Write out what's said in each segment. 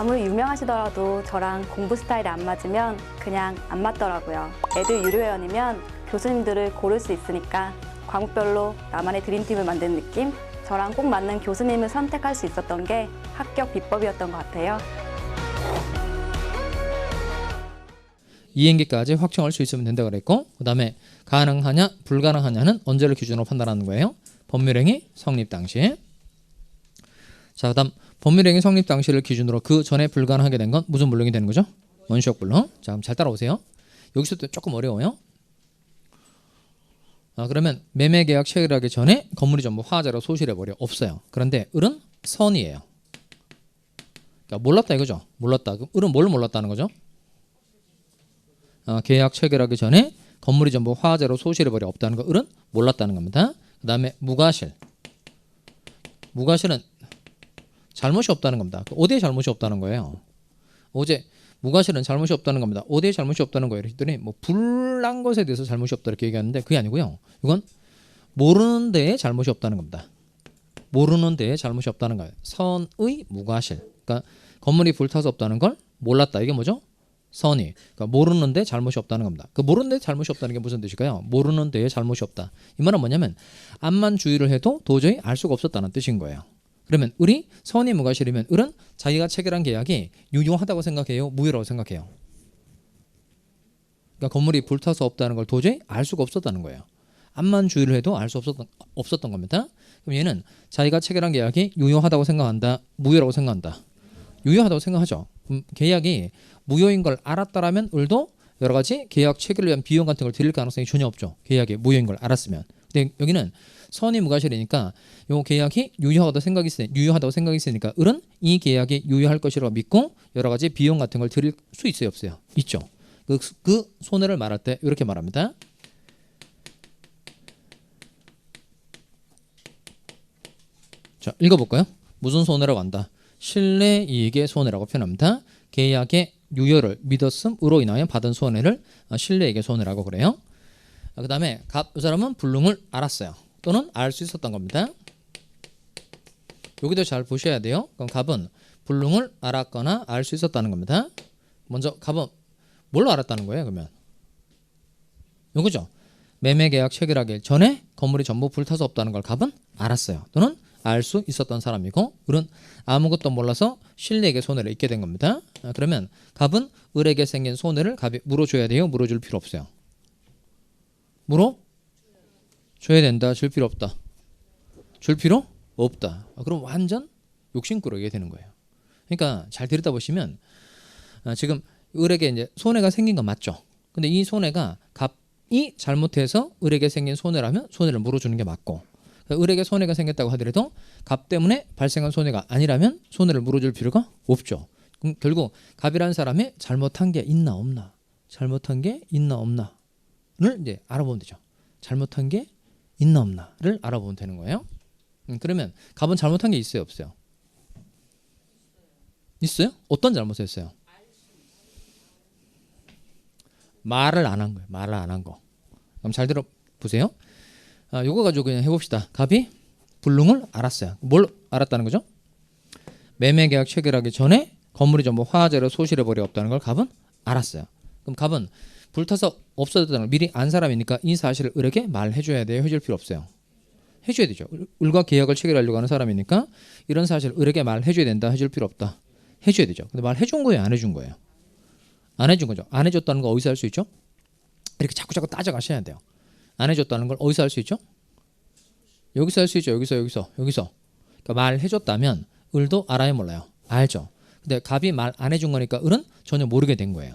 아무리 유명하시더라도 저랑 공부 스타일이 안 맞으면 그냥 안 맞더라고요. 애들 유료 회원이면 교수님들을 고를 수 있으니까 과목별로 나만의 드림팀을 만드는 느낌? 저랑 꼭 맞는 교수님을 선택할 수 있었던 게 합격 비법이었던 것 같아요. 2행기까지 확정할 수 있으면 된다고 그랬고 그 다음에 가능하냐 불가능하냐는 언제를 기준으로 판단하는 거예요 법률행위 성립 당시 자 그다음 법률행위 성립 당시를 기준으로 그 전에 불가능하게 된 건 무슨 물령이 되는 거죠? 원시적 불령 자잘 따라오세요. 여기서 또 조금 어려워요. 아, 그러면 매매 계약 체결하기 전에 건물이 전부 화재로 소실해 버려 없어요. 그런데 을은 선이에요. 그러니까 몰랐다 이거죠? 몰랐다. 그럼 을은 뭘 몰랐다는 거죠? 어, 계약 체결하기 전에 건물이 전부 화재로 소실해 버려 없다는 거 을은 몰랐다는 겁니다. 그 다음에 무과실. 무과실은 잘못이 없다는 겁니다. 그 어디에 잘못이 없다는 거예요? 어제 무과실은 잘못이 없다는 겁니다. 어디에 잘못이 없다는 거예요? 이랬더니 뭐 불난 것에 대해서 잘못이 없다 이렇게 얘기하는데 그게 아니고요. 이건 모르는 데에 잘못이 없다는 겁니다. 모르는 데에 잘못이 없다는 거예요. 선의 무과실. 그러니까 건물이 불타서 없다는 걸 몰랐다. 이게 뭐죠? 선이 그러니까 모르는데 잘못이 없다는 겁니다. 그 모르는데 잘못이 없다는 게 무슨 뜻일까요? 모르는 데에 잘못이 없다. 이 말은 뭐냐면 암만 주의를 해도 도저히 알 수가 없었다는 뜻인 거예요. 그러면 을이 선이 무과실이면 을은 자기가 체결한 계약이 유효하다고 생각해요, 무효라고 생각해요. 그러니까 건물이 불타서 없다는 걸 도저히 알 수가 없었다는 거예요. 암만 주의를 해도 알 수 없었던, 없었던 겁니다. 그럼 얘는 자기가 체결한 계약이 유효하다고 생각한다, 무효라고 생각한다. 유효하다고 생각하죠. 그럼 계약이 무효인 걸 알았다라면 을도 여러 가지 계약 체결을 위한 비용 같은 걸 드릴 가능성이 전혀 없죠. 계약이 무효인 걸 알았으면. 근데 여기는 선이 무과실이니까 요 계약이 유효하다고 생각이 있으 유효하다고 생각이 있으니까 을은 이 계약이 유효할 것이라고 믿고 여러 가지 비용 같은 걸 드릴 수 있어요, 없어요? 있죠. 그, 그 손해를 말할 때 이렇게 말합니다. 자, 읽어볼까요? 무슨 손해라고 한다? 신뢰 이익의 손해라고 표현합니다. 계약의 유효를 믿었음으로 인하여 받은 손해를 어, 신뢰이익의 손해라고 그래요. 그 다음에 갑, 이 사람은 불능을 알았어요. 또는 알 수 있었던 겁니다. 여기도 잘 보셔야 돼요. 그럼 갑은 불능을 알았거나 알 수 있었다는 겁니다. 먼저 갑은 뭘로 알았다는 거예요? 그러면 요거죠. 매매 계약 체결하기 전에 건물이 전부 불타서 없다는 걸 갑은 알았어요. 또는 알 수 있었던 사람이고 을은 아무것도 몰라서 신뢰에게 손해를 입게 된 겁니다. 아, 그러면 갑은 을에게 생긴 손해를 갑이 물어줘야 돼요. 물어줄 필요 없어요. 물어 줘야 된다. 줄 필요 없다. 줄 필요 없다. 아, 그럼 완전 욕심 꾸러기가 되는 거예요. 그러니까 잘 들여다 보시면 아, 지금 을에게 이제 손해가 생긴 건 맞죠. 근데 이 손해가 갑이 잘못해서 을에게 생긴 손해라면 손해를 물어주는 게 맞고 그러니까 을에게 손해가 생겼다고 하더라도 갑 때문에 발생한 손해가 아니라면 손해를 물어줄 필요가 없죠. 그럼 결국 갑이라는 사람이 잘못한 게 있나 없나, 잘못한 게 있나 없나를 이제 알아보면 되죠. 잘못한 게 있나 없나를 알아보면 되는 거예요. 음, 그러면 갑은 잘못한 게 있어요, 없어요? 있어요? 어떤 잘못을 했어요? 말을 안 한 거예요. 말을 안 한 거. 그럼 잘 들어 보세요. 아, 요거 가지고 그냥 해봅시다. 갑이 불능을 알았어요. 뭘 알았다는 거죠? 매매 계약 체결하기 전에 건물이 전부 화재로 소실해 버려 없다는 걸 갑은 알았어요. 그럼 갑은 불타서 없어졌다는 걸 미리 안 사람이니까 이 사실을 을에게 말해줘야 돼요. 해줄 필요 없어요. 해줘야 되죠. 을- 을과 계약을 체결하려고 하는 사람이니까 이런 사실을 을에게 말해줘야 된다. 해줄 필요 없다. 해줘야 되죠. 근데 말해준 거예요, 안 해준 거예요? 안 해준 거죠. 안 해줬다는 거 어디서 할수 있죠? 이렇게 자꾸 자꾸 따져가셔야 돼요. 안 해줬다는 걸 어디서 할수 있죠? 여기서 할수 있죠. 여기서 여기서 여기서. 그러니까 말해줬다면 을도 알아요 몰라요? 알죠. 근데 갑이 말 안 해준 거니까 을은 전혀 모르게 된 거예요.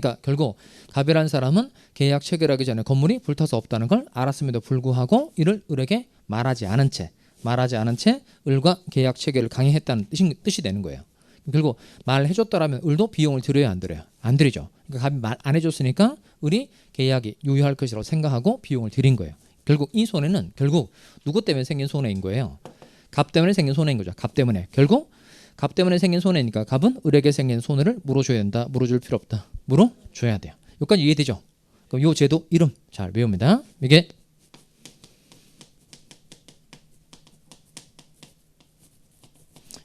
그러니까 결국 갑이라는 사람은 계약 체결하기 전에 건물이 불타서 없다는 걸 알았음에도 불구하고 이를 을에게 말하지 않은 채 말하지 않은 채 을과 계약 체결을 강행했다는 뜻이, 뜻이 되는 거예요. 결국 말해줬다라면 을도 비용을 들여야 안 들여요? 안 들이죠. 그러니까 갑이 말 안 해줬으니까 을이 계약이 유효할 것이라고 생각하고 비용을 들인 거예요. 결국 이 손해는 결국 누구 때문에 생긴 손해인 거예요? 갑 때문에 생긴 손해인 거죠. 갑 때문에. 결국 갑 때문에 생긴 손해니까 갑은 을에게 생긴 손해를 물어줘야 된다. 물어줄 필요 없다. 물어줘야 돼요. 여기까지 이해되죠? 그럼 요 제도 이름 잘 외웁니다. 이게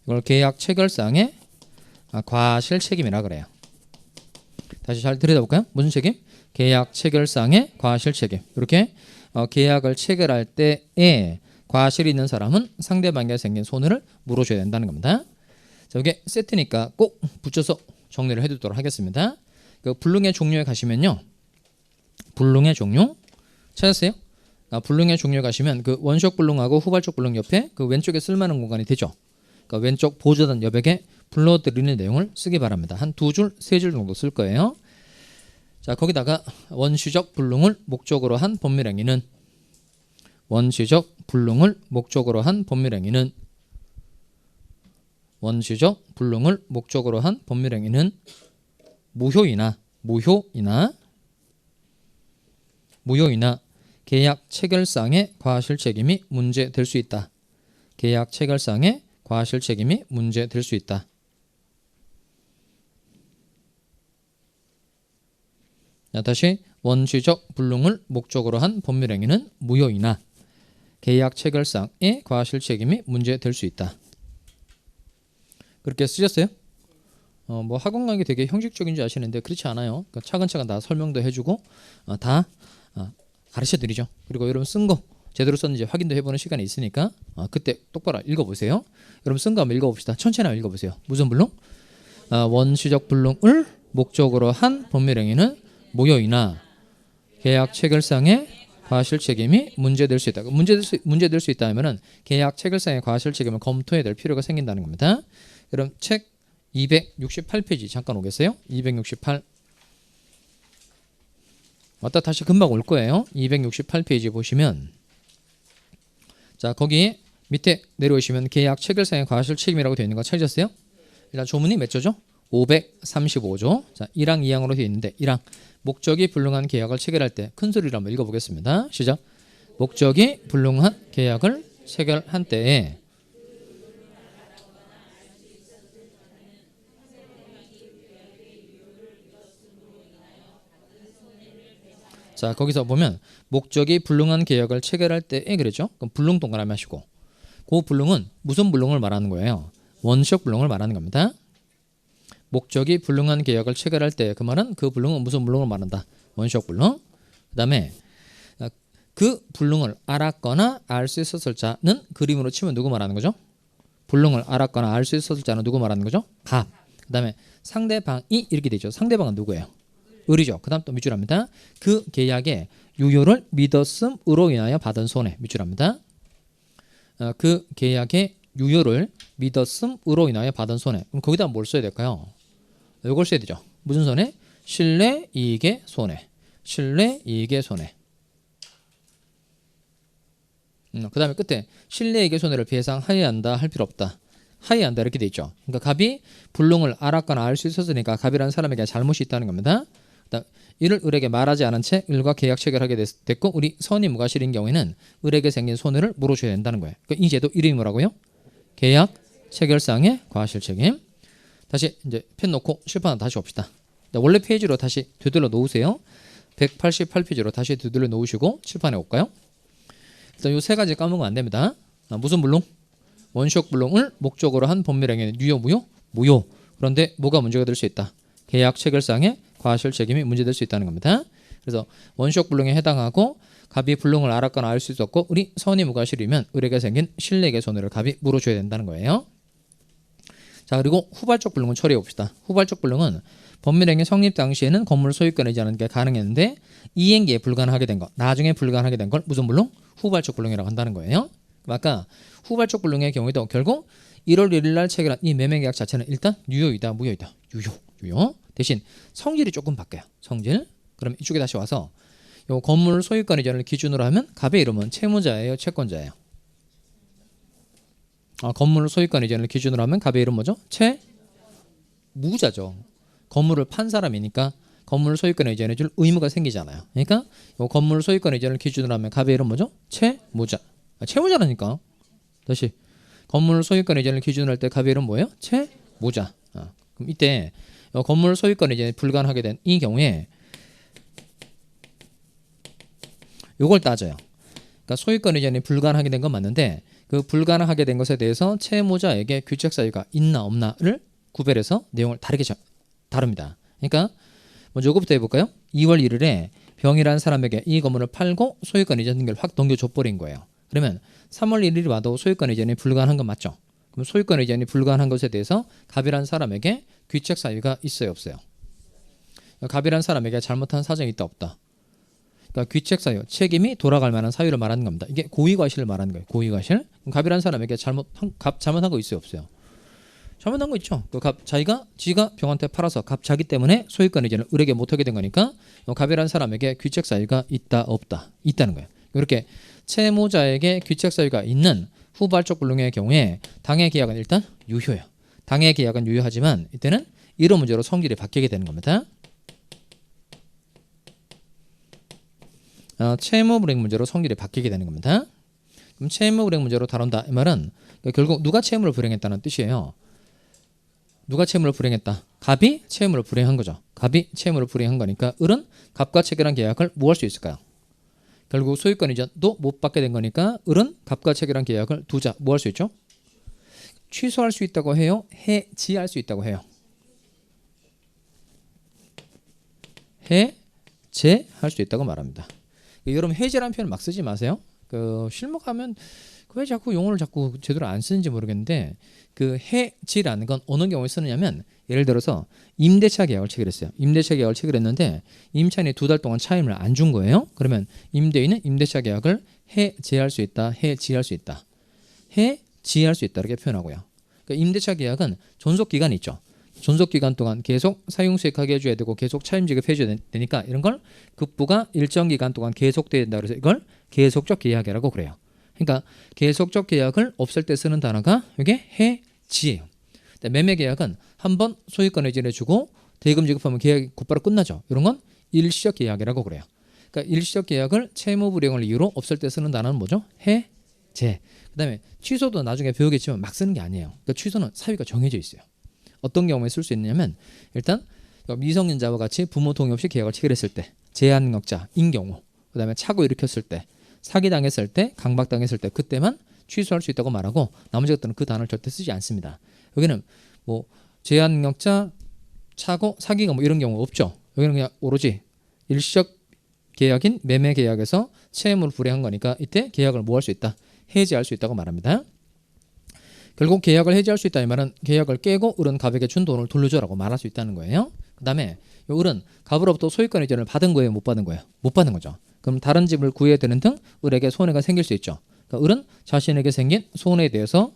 이걸 계약 체결상의 아, 과실 책임이라 그래요. 다시 잘 들여다볼까요? 무슨 책임? 계약 체결상의 과실 책임. 이렇게 어, 계약을 체결할 때에 과실이 있는 사람은 상대방에게 생긴 손해를 물어줘야 된다는 겁니다. 자, 이게 세트니까 꼭 붙여서 정리를 해두도록 하겠습니다. 그 불능의 종류에 가시면요. 불능의 종류 찾았어요? 아, 불능의 종류 가시면 그 원시적 불능하고 후발적 불능 옆에 그 왼쪽에 쓸만한 공간이 되죠. 그러니까 왼쪽 보조단 여백에 불러드리는 내용을 쓰기 바랍니다. 한 두 줄, 세 줄 정도 쓸 거예요. 자, 거기다가 원시적 불능을 목적으로 한 법률행위는 원시적 불능을 목적으로 한 법률행위는 원시적 불능을 목적으로 한 법률행위는 무효이나 무효이나 무효이나 계약 체결상의 과실 책임이 문제될 수 있다. 계약 체결상의 과실 책임이 문제될 수 있다. 자, 다시 원시적 불능을 목적으로 한 법률행위는 무효이나 계약 체결상의 과실 책임이 문제될 수 있다. 그렇게 쓰셨어요? 어, 뭐 학원 강의 되게 형식적인 줄 아시는데 그렇지 않아요. 그러니까 차근차근 다 설명도 해주고 어, 다 어, 가르쳐 드리죠. 그리고 여러분 쓴 거 제대로 썼는지 확인도 해보는 시간이 있으니까 어, 그때 똑바로 읽어보세요. 여러분 쓴 거 한번 읽어봅시다. 천천히 한번 읽어보세요. 무슨 불능? 아, 원시적 불능을 목적으로 한 법률행위는 무효이나 계약 체결상의 과실 책임이 문제될 수 있다. 문제될 수, 문제될 수 있다 하면은 계약 체결상의 과실 책임을 검토해야 될 필요가 생긴다는 겁니다. 그럼 책 268페이지 잠깐 오겠어요? 268 왔다 다시 금방 올 거예요. 268페이지 보시면 자 거기 밑에 내려오시면 계약 체결상의 과실 책임이라고 되어 있는 거 찾으셨어요? 일단 조문이 몇 조죠? 535조. 자 1항 2항으로 되어 있는데 1항 목적이 불능한 계약을 체결할 때 큰 소리로 한번 읽어보겠습니다. 시작. 목적이 불능한 계약을 체결한 때에 자 거기서 보면 목적이 불능한 계약을 체결할 때에 그랬죠. 그럼 불능 동그라미 하시고 그 불능은 무슨 불능을 말하는 거예요? 원시적 불능을 말하는 겁니다. 목적이 불능한 계약을 체결할 때 그 말은 그 불능은 무슨 불능을 말한다? 원시적 불능. 그다음에 아, 그 불능을 알았거나 알 수 있었을 자는 그림으로 치면 누구 말하는 거죠? 불능을 알았거나 알 수 있었을 자는 누구 말하는 거죠? 갑. 그다음에 상대방이 이렇게 되죠. 상대방은 누구예요? 을이죠. 그 다음 또 밑줄합니다. 그 계약의 유효를 믿었음으로 인하여 받은 손해 밑줄합니다. 어, 그 계약의 유효를 믿었음으로 인하여 받은 손해. 그럼 거기다 뭘 써야 될까요? 이걸 써야 되죠. 무슨 손해? 신뢰 이익의 손해. 신뢰 이익의 손해. 음, 그 다음에 끝에 신뢰 이익의 손해를 배상하여야 한다 할 필요 없다. 하여야 한다 이렇게 돼 있죠. 그러니까 갑이 불능을 알았거나 알 수 있었으니까 갑이라는 사람에게 잘못이 있다는 겁니다. 이를 을에게 말하지 않은 채 을과 계약 체결하게 됐- 됐고 우리 선이 무과실인 경우에는 을에게 생긴 손해를 물어줘야 된다는 거예요. 그러니까 이 제도 이름이 뭐라고요? 계약 체결상의 과실 책임. 다시 이제 펜 놓고 실판 다시 봅시다. 자, 원래 페이지로 다시 되돌려 놓으세요. 188페이지로 다시 되돌려 놓으시고 칠판에 올까요? 일단 요 세 가지 까먹으면 안 됩니다. 아, 무슨 불능? 원시적 불능을 목적으로 한 법률행위는 유효 무효? 무효. 그런데 뭐가 문제가 될 수 있다? 계약 체결상의 과실 책임이 문제될 수 있다는 겁니다. 그래서 원시적 불능에 해당하고 갑이 불능을 알았거나 알수 있었고 우리 선이 무과실이면 을에게 생긴 신뢰의 손해를 갑이 물어줘야 된다는 거예요. 자 그리고 후발적 불능을 처리해 봅시다. 후발적 불능은 법률행위 성립 당시에는 건물 소유권을 이전하는 게 가능했는데 이행기에 불가능하게 된 것, 나중에 불가능하게 된 걸 무슨 불능? 후발적 불능이라고 한다는 거예요. 아까 후발적 불능의 경우에도 결국 1월 1일 날 체결한 이 매매 계약 자체는 일단 유효이다, 무효이다, 유효, 유효. 대신 성질이 조금 바뀌어요. 성질. 그럼 이쪽에 다시 와서 요 건물 소유권 이전을 기준으로 하면 갑의 이름은 채무자예요, 채권자예요. 아, 건물 소유권 이전을 기준으로 하면 갑의 이름 뭐죠? 채 무자죠. 건물을 판 사람이니까 건물 소유권 이전해 줄 의무가 생기잖아요. 그러니까 요 건물 소유권 이전을 기준으로 하면 갑의 이름 뭐죠? 채무자. 아, 채무자라니까. 다시 건물 소유권 이전을 기준으로 할 때 갑의 이름 뭐예요? 채무자. 아, 그럼 이때 요 건물 소유권 이전이 불가능하게 된 이 경우에 요걸 따져요. 그러니까 소유권 이전이 불가능하게 된 건 맞는데 그 불가능하게 된 것에 대해서 채무자에게 규책 사유가 있나 없나를 구별해서 내용을 다르게 자- 다룹니다. 그러니까 먼저 이거부터 해볼까요? 2월 1일에 병이라는 사람에게 이 건물을 팔고 소유권 이전 등기를 확 넘겨줘버린 거예요. 그러면 3월 1일이 와도 소유권 이전이 불가능한 건 맞죠? 그럼 소유권 이전이 불가능한 것에 대해서 갑이라는 사람에게 귀책 사유가 있어요, 없어요? 갑이라는 사람에게 잘못한 사정이 있다, 없다? 그러니까 귀책 사유, 책임이 돌아갈 만한 사유를 말하는 겁니다. 이게 고의과실을 말하는 거예요. 고의과실. 갑이라는 사람에게 잘못한 갑 잘못한 거 있어요, 없어요? 잘못한 거 있죠. 그 갑 자기가 지가 병한테 팔아서 갑 자기 때문에 소유권 이전을 을에게 못하게 된 거니까 이 갑이라는 사람에게 귀책 사유가 있다, 없다, 있다는 거예요. 이렇게 채무자에게 귀책 사유가 있는 후발적 불능의 경우에 당해 계약은 일단 유효해요. 당해 계약은 유효하지만 이때는 이런 문제로 성질이 바뀌게 되는 겁니다. 어, 채무 불이행 문제로 성질이 바뀌게 되는 겁니다. 그럼 채무 불이행 문제로 다룬다 이 말은 그러니까 결국 누가 채무를 불이행했다는 뜻이에요. 누가 채무를 불이행했다? 갑이 채무를 불이행한 거죠. 갑이 채무를 불이행한 거니까 을은 갑과 체결한 계약을 뭐 할 수 있을까요? 결국 소유권 이전도 못 받게 된 거니까 을은 갑과 체결한 계약을 두자 뭐 할 수 있죠? 취소할 수 있다고 해요. 해지할 수 있다고 해요. 해제할 수 있다고 말합니다. 여러분 해제라는 표현 막 쓰지 마세요. 그 실무하면 왜 자꾸 용어를 자꾸 제대로 안 쓰는지 모르겠는데 그 해지라는 건 어느 경우에 쓰느냐면 예를 들어서 임대차 계약을 체결했어요. 임대차 계약을 체결했는데 임차인이 두 달 동안 차임을 안 준 거예요. 그러면 임대인은 임대차 계약을 해제할 수 있다, 해지할 수 있다, 해지할 수 있다 이렇게 표현하고요. 그러니까 임대차 계약은 존속 기간이 있죠. 존속 기간 동안 계속 사용 수익하게 해줘야 되고 계속 차임 지급해 줘야 되니까 이런 걸 급부가 일정 기간 동안 계속돼야 된다 그래서 이걸 계속적 계약이라고 그래요. 그러니까 계속적 계약을 없앨 때 쓰는 단어가 이게 해지예요. 근데 매매 계약은 한 번 소유권 의진해 주고 대금 지급하면 계약이 곧바로 끝나죠. 이런 건 일시적 계약이라고 그래요. 그러니까 일시적 계약을 채무 불이행을 이유로 없앨 때 쓰는 단어는 뭐죠? 해제. 그다음에 취소도 나중에 배우겠지만 막 쓰는 게 아니에요. 그러니까 취소는 사유가 정해져 있어요. 어떤 경우에 쓸 수 있냐면 일단 미성년자와 같이 부모 동의 없이 계약을 체결했을 때 제한력자인 경우 그다음에 착오 일으켰을 때 사기 당했을 때 강박 당했을 때 그때만 취소할 수 있다고 말하고 나머지 것들은 그 단어를 절대 쓰지 않습니다. 여기는 뭐 제한력자 차고 사기가 뭐 이런 경우 없죠. 여기는 그냥 오로지 일시적 계약인 매매 계약에서 채무를 불이행한 거니까 이때 계약을 뭐 할 수 있다 해지할 수 있다고 말합니다. 결국 계약을 해지할 수 있다 이 말은 계약을 깨고 을은 갑에게 준 돈을 돌려줘라고 말할 수 있다는 거예요. 그 다음에 이 을은 갑으로부터 소유권 이전을 받은 거예요, 못 받은 거예요? 못 받은 거죠. 그럼 다른 집을 구해야 되는 등 을에게 손해가 생길 수 있죠. 그러니까 을은 자신에게 생긴 손해에 대해서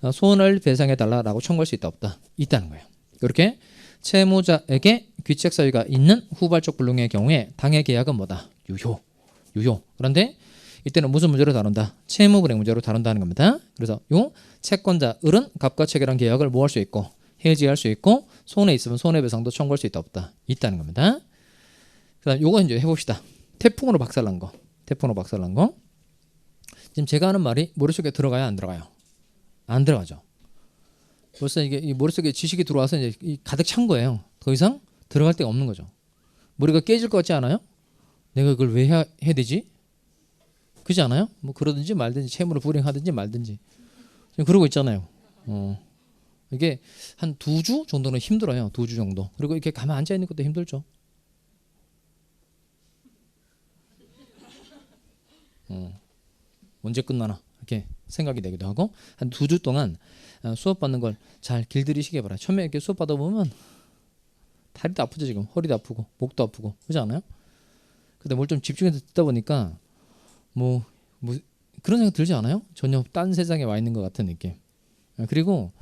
어, 손을 배상해 달라라고 청구할 수 있다 없다 있다는 거예요. 이렇게 채무자에게 귀책 사유가 있는 후발적 불능의 경우에 당해 계약은 뭐다? 유효. 유효. 그런데 이때는 무슨 문제로 다룬다? 채무 불이행 문제로 다룬다는 겁니다. 그래서 요 채권자 을은 갑과 체결한 계약을 뭐 할 수 있고 해지할 수 있고 손해 있으면 손해배상도 청구할 수 있다 없다 있다는 겁니다. 그다음 요거 이제 해봅시다. 태풍으로 박살난 거. 태풍으로 박살난 거. 지금 제가 하는 말이 머릿속에 들어가야 안 들어가요? 안 들어가죠. 벌써 이게 이 머릿속에 지식이 들어와서 이제 이 가득 찬 거예요. 더 이상 들어갈 데가 없는 거죠. 머리가 깨질 것 같지 않아요? 내가 그걸 왜 해야, 해야 되지? 그지 않아요? 뭐 그러든지 말든지 채무를 불이행하든지 말든지 지금 그러고 있잖아요. 어. 이게 한 두 주 정도는 힘들어요. 두 주 정도. 그리고 이렇게 가만 앉아 있는 것도 힘들죠. 어. 언제 끝나나 이렇게 생각이 되기도 하고 한 두 주 동안 어, 수업 받는 걸 잘 길들이시기 바라요. 처음에 이렇게 수업 받아 보면 다리도 아프죠 지금 허리도 아프고 목도 아프고 그렇지 않아요? 근데 뭘 좀 집중해서 듣다 보니까 뭐, 뭐 그런 생각 들지 않아요? 전혀 딴 세상에 와 있는 것 같은 느낌. 아, 그리고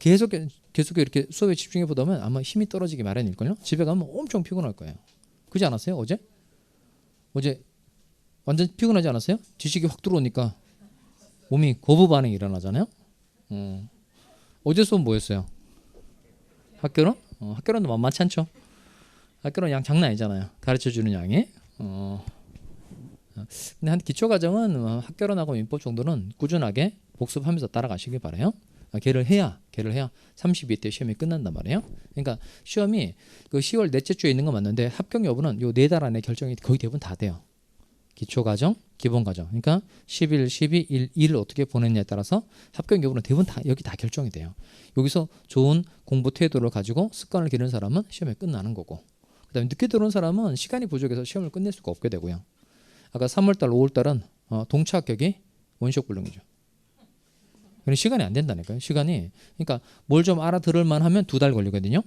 계속 계속 이렇게 수업에 집중해 보다 보면 아마 힘이 떨어지기 마련일걸요. 집에 가면 엄청 피곤할 거예요. 그지 않았어요? 어제? 어제 완전 피곤하지 않았어요? 지식이 확 들어오니까 몸이 거부 반응이 일어나잖아요. 어. 어제 수업 뭐였어요? 학교는? 어, 학교는 만만치 않죠. 학교는 양 장난 아니잖아요. 가르쳐 주는 양이. 어. 근데 한 기초 과정은 어, 학교론하고 민법 정도는 꾸준하게 복습하면서 따라가시길 바래요. 아, 걔를 해야 걔를 해야 32회 때 시험이 끝난단 말이에요. 그러니까 시험이 그 10월 넷째 주에 있는 거 맞는데 합격 여부는 요 네 달 안에 결정이 거의 대부분 다 돼요. 기초 과정, 기본 과정. 그러니까 11, 12, 1, 1을 어떻게 보냈냐에 따라서 합격 여부는 대부분 다 여기 다 결정이 돼요. 여기서 좋은 공부 태도를 가지고 습관을 기르는 사람은 시험에 끝나는 거고. 그다음에 늦게 들어온 사람은 시간이 부족해서 시험을 끝낼 수가 없게 되고요. 아까 3월 달, 5월 달은 어, 동차 합격이 원시적 불능이죠. 그럼 시간이 안 된다니까요. 시간이 그러니까 뭘 좀 알아들을 만하면 두 달 걸리거든요.